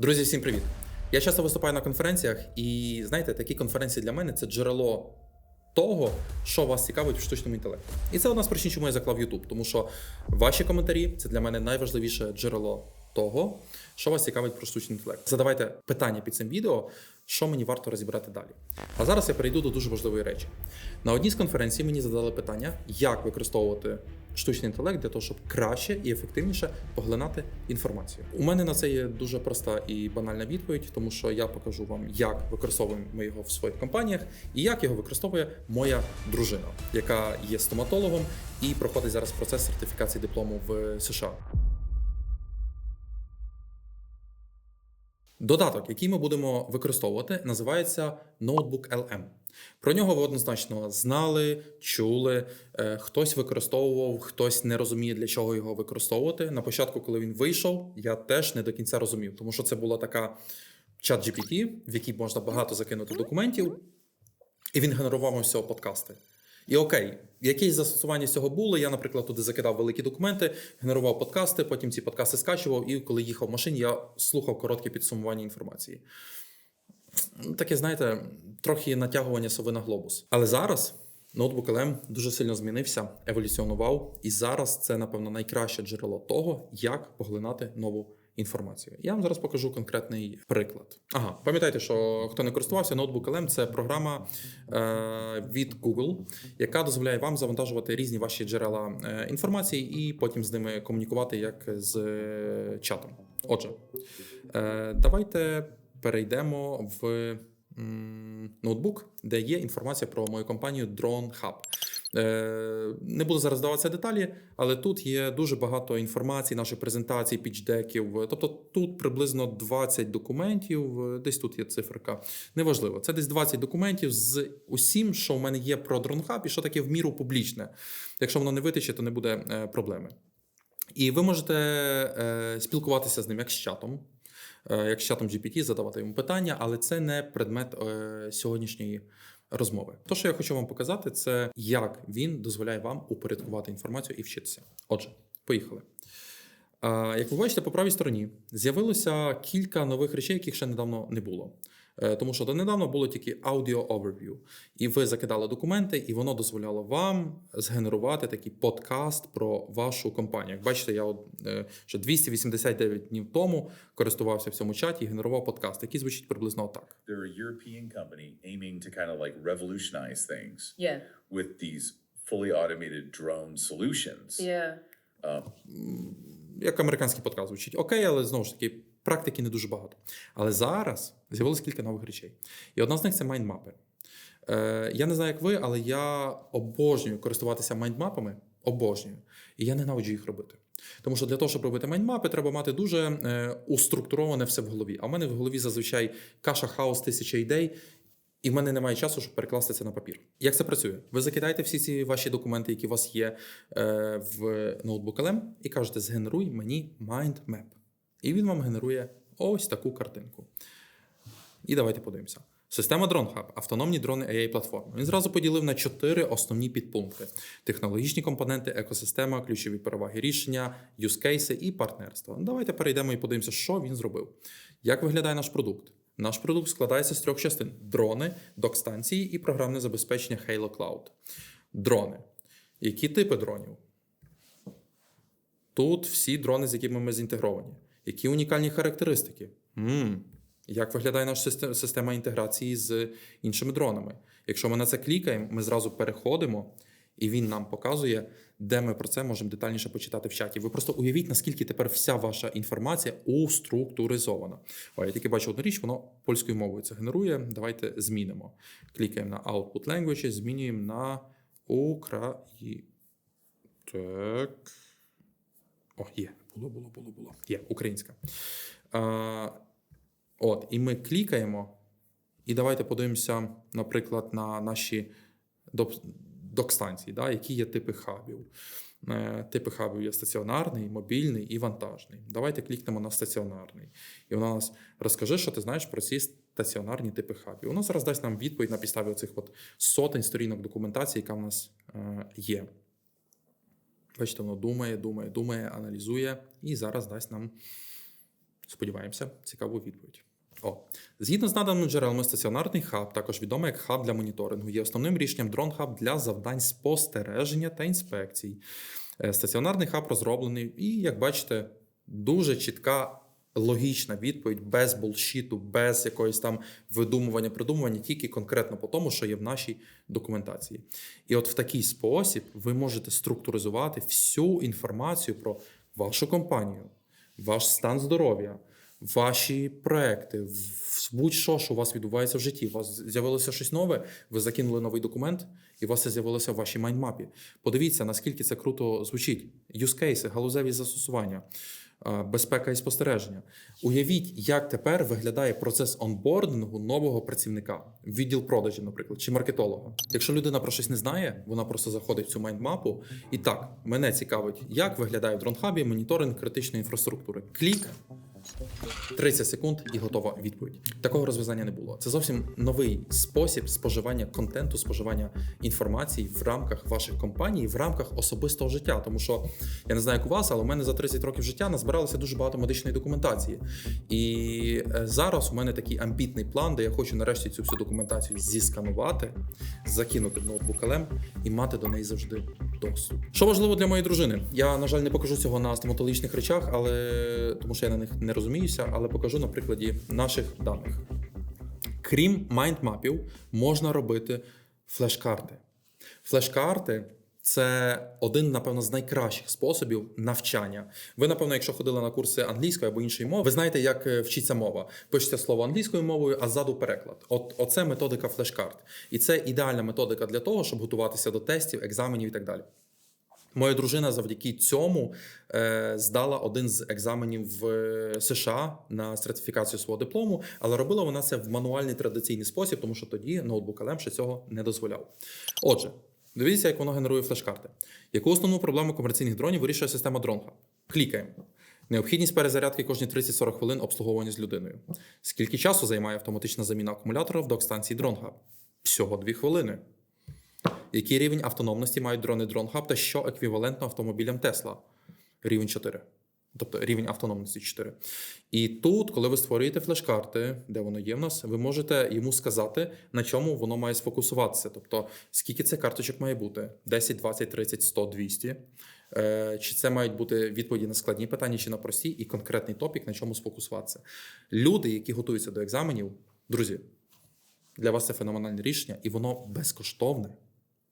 Друзі, всім привіт! Я часто виступаю на конференціях, і знаєте, такі конференції для мене це джерело того, що вас цікавить в штучному інтелекті. І це одна з причин, чому я заклав YouTube, тому що ваші коментарі це для мене найважливіше джерело того, що вас цікавить про штучний інтелект. Задавайте питання під цим відео, що мені варто розібрати далі. А зараз я перейду до дуже важливої речі. На одній з конференцій мені задали питання, як використовувати штучний інтелект для того, щоб краще і ефективніше поглинати інформацію. У мене на це є дуже проста і банальна відповідь, тому що я покажу вам, як використовуємо ми його в своїх компаніях і як його використовує моя дружина, яка є стоматологом і проходить зараз процес сертифікації диплому в США. Додаток, який ми будемо використовувати, називається Notebook LM. Про нього ви однозначно знали, чули. е, Хтось використовував, хтось не розуміє, для чого його використовувати. На початку, коли він вийшов, я теж не до кінця розумів, тому що це була така чат GPT, в який можна багато закинути документів, і він генерував вам всього подкасти. І окей, якісь застосування цього були. Я, наприклад, туди закидав великі документи, генерував подкасти, потім ці подкасти скачував, і коли їхав в машині, я слухав коротке підсумування інформації. Ну, Таке, знаєте, трохи натягування сови на глобус. Але зараз ноутбук LM дуже сильно змінився, еволюціонував, і зараз це, напевно, найкраще джерело того, як поглинати нову інформацію. Я вам зараз покажу конкретний приклад. Ага, пам'ятайте, що хто не користувався, ноутбук LM – це програма е, від Google, яка дозволяє вам завантажувати різні ваші джерела е, інформації і потім з ними комунікувати як з е, чатом. Отже, е, давайте перейдемо в ноутбук, де є інформація про мою компанію Drone Hub. Е, Не буду зараз даватися деталі, але тут є дуже багато інформації, наших презентацій, пічдеків. Тобто тут приблизно 20 документів, десь тут є циферка. Неважливо, це десь 20 документів з усім, що в мене є про Hub і що таке в міру публічне. Якщо воно не витече, то не буде е, проблеми. І ви можете е, спілкуватися з ним як з чатом, як з чатом GPT, задавати йому питання, але це не предмет е, сьогоднішньої розмови. То, що я хочу вам показати, це як він дозволяє вам упорядкувати інформацію і вчитися. Отже, поїхали. Е, Як ви бачите, по правій стороні з'явилося кілька нових речей, яких ще недавно не було. Е, Тому що донедавна було тільки аудіо overview. І ви закидали документи, і воно дозволяло вам згенерувати такий подкаст про вашу компанію. Як бачите, я от, е, ще 289 днів тому користувався в цьому чаті і генерував подкаст, який звучить приблизно отак. They're a European company aiming to kind of like revolutionize things Yeah. with these fully automated drone solutions. Yeah. Як американський подкаст звучить. Окей, але знову ж таки, практики не дуже багато. Але зараз з'явилось кілька нових речей. І одна з них це майндмапи. Е, я не знаю, як ви, але я обожнюю користуватися майндмапами. Обожнюю. І я ненавиджу їх робити. Тому що для того, щоб робити майндмапи, треба мати дуже е, уструктуроване все в голові. А в мене в голові зазвичай каша хаос тисяча ідей, і в мене немає часу, щоб перекласти це на папір. Як це працює? Ви закидаєте всі ці ваші документи, які у вас є е, в ноутбук LM, і кажете: згенеруй мені mindmap. І він вам генерує ось таку картинку. І давайте подивимося. Система DroneHub – автономні дрони ai платформи. Він зразу поділив на чотири основні підпункти: технологічні компоненти, екосистема, ключові переваги рішення, юзкейси і партнерство. Давайте перейдемо і подивимося, що він зробив. Як виглядає наш продукт? Наш продукт складається з трьох частин: дрони, док-станції і програмне забезпечення Halo Cloud. Дрони. Які типи дронів? Тут всі дрони, з якими ми зінтегровані. Які унікальні характеристики? м Як виглядає наша система інтеграції з іншими дронами? Якщо ми на це клікаємо, ми зразу переходимо, і він нам показує, де ми про це можемо детальніше почитати в чаті. Ви просто уявіть, наскільки тепер вся ваша інформація уструктуризована. О, я тільки бачу одну річ, воно польською мовою це генерує. Давайте змінимо. Клікаємо на Output Language, змінюємо на Україну. Так. О, є. Було, було, було, було. Є, українська. А, от, і ми клікаємо. І давайте подивимося, наприклад, на наші док-станції, да, які є типи хабів. Е, Типи хабів є стаціонарний, мобільний і вантажний. Давайте клікнемо на стаціонарний. І вона нас розкаже, що ти знаєш про ці стаціонарні типи хабів. Воно зараз дасть нам відповідь на підставі оцих от сотень сторінок документації, яка в нас е, є. Бачите, воно думає, думає, думає, аналізує і зараз дасть нам Сподіваємося, цікаву відповідь. О, згідно з наданими джерелами, стаціонарний хаб, також відомий як хаб для моніторингу, є основним рішенням дрон-хаб для завдань спостереження та інспекцій. Е, Стаціонарний хаб розроблений, і, як бачите, дуже чітка. Логічна відповідь без болшіту, без якоїсь там видумування, придумування, тільки конкретно по тому, що є в нашій документації. І от в такий спосіб ви можете структуризувати всю інформацію про вашу компанію, ваш стан здоров'я, ваші проекти, будь-що, що у вас відбувається в житті. У вас з'явилося щось нове, ви закинули новий документ, і у вас це з'явилося в вашій майндмапі. Подивіться, наскільки це круто звучить. Юзкейси, галузеві застосування. Е, Безпека і спостереження. Уявіть, як тепер виглядає процес онбордингу нового працівника, відділ продажів, наприклад, чи маркетолога. Якщо людина про щось не знає, вона просто заходить в цю майндмапу. І так, мене цікавить, як виглядає в дронхабі моніторинг критичної інфраструктури. Клік, 30 секунд і готова відповідь. Такого розв'язання не було. Це зовсім новий спосіб споживання контенту, споживання інформації в рамках ваших компаній, в рамках особистого життя. Тому що я не знаю, як у вас, але у мене за 30 років життя назбиралося дуже багато медичної документації. І е, зараз у мене такий амбітний план, де я хочу нарешті цю всю документацію зісканувати, закинути в ноутбук LM і мати до неї завжди доступ. Що важливо для моєї дружини? Я, на жаль, не покажу цього на стоматологічних речах, але тому що я на них не розуміюся, але покажу на прикладі наших даних. Крім майндмапів, можна робити флеш-карти. Флеш-карти це один, напевно, з найкращих способів навчання. Ви, напевно, якщо ходили на курси англійської або іншої мови, ви знаєте, як е, вчиться мова. Пишете слово англійською мовою, а ззаду переклад. От оце методика флеш-карт. І це ідеальна методика для того, щоб готуватися до тестів, екзаменів і так далі. Моя дружина завдяки цьому е, здала один з екзаменів в е, США на сертифікацію свого диплому, але робила вона це в мануальний традиційний спосіб, тому що тоді ноутбук LM цього не дозволяв. Отже, дивіться, як воно генерує флеш-карти. Яку основну проблему комерційних дронів вирішує система DroneHub? Клікаємо. Необхідність перезарядки кожні 30-40 хвилин обслуговування з людиною. Скільки часу займає автоматична заміна акумулятора в док-станції DroneHub? Всього 2 хвилини. Який рівень автономності мають дрони DroneHub та що еквівалентно автомобілям Tesla? Рівень 4. Тобто рівень автономності 4. І тут, коли ви створюєте флеш-карти, де воно є в нас, ви можете йому сказати, на чому воно має сфокусуватися. Тобто, скільки це карточок має бути: 10, 20, 30, 100, 200. Е, Чи це мають бути відповіді на складні питання, чи на прості, і конкретний топік, на чому сфокусуватися. Люди, які готуються до екзаменів, друзі, для вас це феноменальне рішення, і воно безкоштовне.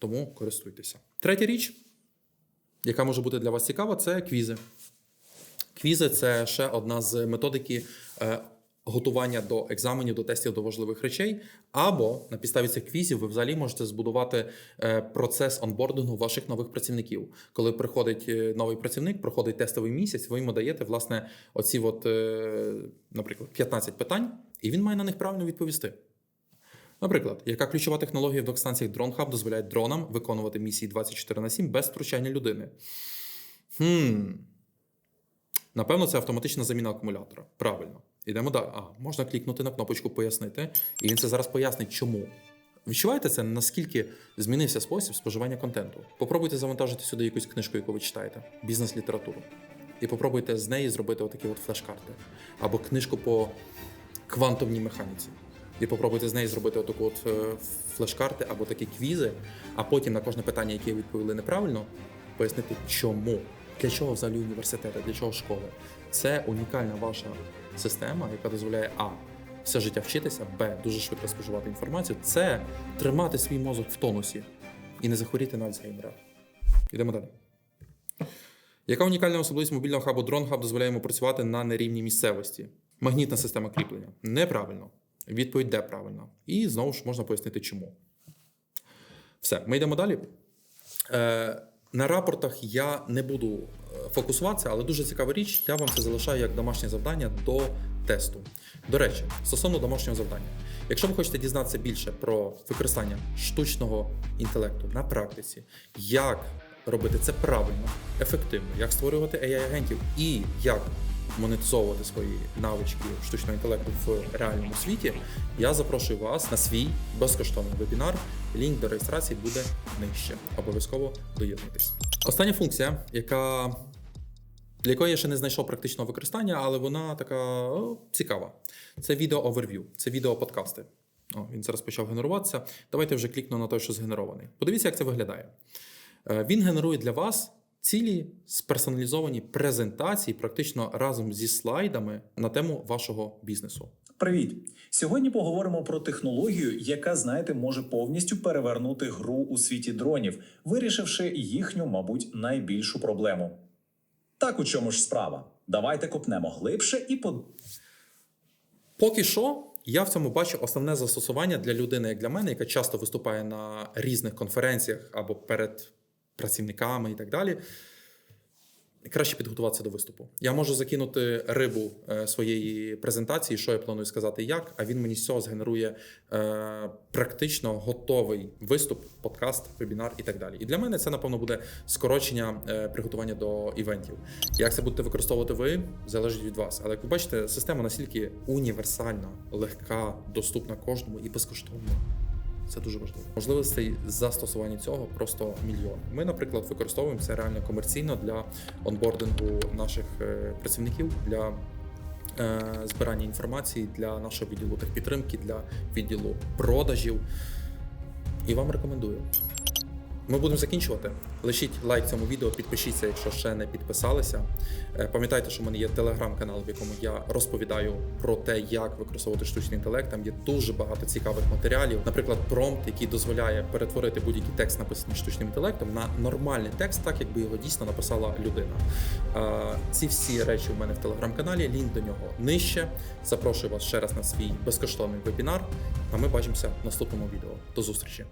Тому користуйтеся. Третя річ, яка може бути для вас цікава, це квізи. Квізи це ще одна з методики е, готування до екзаменів, до тестів до важливих речей. Або на підставі цих квізів ви взагалі можете збудувати е, процес онбордингу ваших нових працівників. Коли приходить е, новий працівник, проходить тестовий місяць, ви йому даєте власне оці, от, наприклад, 15 питань, і він має на них правильно відповісти. Наприклад, яка ключова технологія в док-станціях DroneHub дозволяє дронам виконувати місії 24 на 7 без втручання людини? Хм. Напевно, це автоматична заміна акумулятора. Правильно. Ідемо далі. А, можна клікнути на кнопочку пояснити, і він це зараз пояснить, чому. Відчуваєте це, наскільки змінився спосіб споживання контенту? Попробуйте завантажити сюди якусь книжку, яку ви читаєте, бізнес-літературу. І попробуйте з неї зробити отакі от флеш-карти. Або книжку по квантовній механіці. І попробуйте з неї зробити отаку от е, флеш-карти або такі квізи, а потім на кожне питання, яке відповіли неправильно, пояснити, чому. Для чого взагалі університети, для чого школи? Це унікальна ваша система, яка дозволяє А. Все життя вчитися, Б. Дуже швидко споживати інформацію. Це тримати свій мозок в тонусі і не захворіти на Альцгеймера. Йдемо далі. Яка унікальна особливість мобільного хабу DroneHub дозволяє йому працювати на нерівній місцевості? Магнітна система кріплення. Неправильно. Відповідь де правильно. І знову ж можна пояснити, чому. Все, ми йдемо далі. Е, на рапортах я не буду е, фокусуватися, але дуже цікава річ, я вам це залишаю як домашнє завдання до тесту. До речі, стосовно домашнього завдання. Якщо ви хочете дізнатися більше про використання штучного інтелекту на практиці, як робити це правильно, ефективно, як створювати AI-агентів і як монетизовувати свої навички штучного інтелекту в реальному світі, я запрошую вас на свій безкоштовний вебінар. Лінк до реєстрації буде нижче. Обов'язково доєднуйтесь. Остання функція, яка для якої я ще не знайшов практичного використання, але вона така о, цікава. Це відео оверв'ю, це відео подкасти. О, він зараз почав генеруватися. Давайте вже клікну на той, що згенерований. Подивіться, як це виглядає. Е, Він генерує для вас цілі сперсоналізовані презентації, практично разом зі слайдами на тему вашого бізнесу. Привіт! Сьогодні поговоримо про технологію, яка, знаєте, може повністю перевернути гру у світі дронів, вирішивши їхню, мабуть, найбільшу проблему. Так у чому ж справа? Давайте копнемо глибше і по Поки що я в цьому бачу основне застосування для людини, як для мене, яка часто виступає на різних конференціях або перед працівниками і так далі. Краще підготуватися до виступу. Я можу закинути рибу е, своєї презентації, що я планую сказати, як, а він мені з цього згенерує е, практично готовий виступ, подкаст, вебінар і так далі. І для мене це, напевно, буде скорочення е, приготування до івентів. Як це будете використовувати ви, залежить від вас. Але як ви бачите, система настільки універсальна, легка, доступна кожному і безкоштовна. Це дуже важливо. Можливостей застосування цього просто мільйон. Ми, наприклад, використовуємо це реально комерційно для онбордингу наших е, працівників для е, збирання інформації для нашого відділу техпідтримки, для відділу продажів. І вам рекомендую. Ми будемо закінчувати. Лишіть лайк цьому відео, підпишіться, якщо ще не підписалися. Е, Пам'ятайте, що в мене є телеграм-канал, в якому я розповідаю про те, як використовувати штучний інтелект. Там є дуже багато цікавих матеріалів. Наприклад, промпт, який дозволяє перетворити будь-який текст, написаний штучним інтелектом, на нормальний текст, так якби його дійсно написала людина. Е, Ці всі речі в мене в телеграм-каналі. Лінк до нього нижче. Запрошую вас ще раз на свій безкоштовний вебінар. А ми бачимося в наступному відео. До зустрічі!